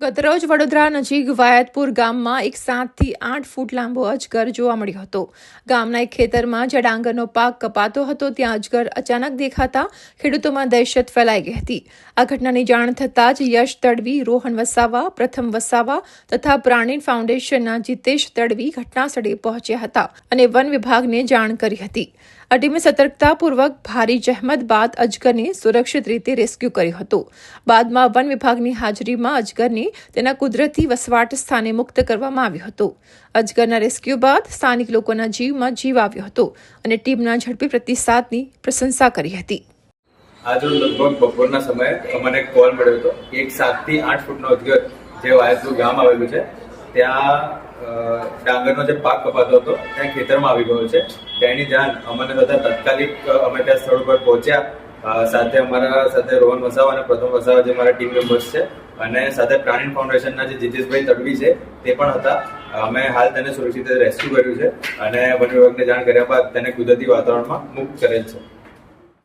ગતરોજ વડોદરા નજીક વાયતપુર ગામમાં એક સાતથી આઠ ફૂટ લાંબો અજગર જોવા મળ્યો હતો. ગામના એક ખેતરમાં જ્યાં ડાંગરનો પાક કપાતો હતો, ત્યાં અજગર અચાનક દેખાતા ખેડૂતોમાં દહેશત ફેલાઈ ગઈ હતી. આ ઘટનાની જાણ થતાં જ યશ તડવી, રોહન વસાવા, પ્રથમ વસાવા તથા પ્રાણી ફાઉન્ડેશનના જીતેશ તડવી ઘટનાસ્થળે પહોંચ્યા હતા અને વન વિભાગને જાણ કરી હતી. આ સતર્કતાપૂર્વક ભારી જહેમત બાદ અજગરને સુરક્ષિત રીતે રેસ્ક્યુ કર્યો હતો. બાદમાં વન વિભાગની હાજરીમાં અજગરને તેના કુદરતી વસવાટ સ્થાને મુક્ત કરવામાં આવ્યો હતો. અજગરના રેસ્ક્યુ બાદ સ્થાનિક લોકોના જીવમાં જીવ આવ્યો હતો અને ટીમના ઝડપી પ્રતિસાદની પ્રશંસા કરી હતી. આજે લગભગ બપોરના સમયે અમને કોલ મળ્યો હતો. એક સાતથી આઠ ફૂટનો અજગર જે વાયસનું ગામ આવેલું છે, ત્યાં ડાંગરનો જે પાક કપાતો હતો, ત્યાં ખેતરમાં આવી ગયો છે. તેની જાણ અમને થતાં તાત્કાલિક અમે ત્યાં સ્થળ ઉપર પહોંચ્યા. સાથે અમારા સાથે રોહન વસાવા અને પ્રથમ વસાવા જે મારા ટીમ મેમ્બર્સ છે અને સાથે પ્રાણી ફાઉન્ડેશનના જે જીતેશભાઈ તડવી છે, તે પણ હતા. અમે હાલ તેને સુરક્ષિત રેસ્ક્યુ કર્યું છે અને વન વિભાગને જાણ કર્યા બાદ તેને કુદરતી વાતાવરણમાં મુક્ત કરેલ છે.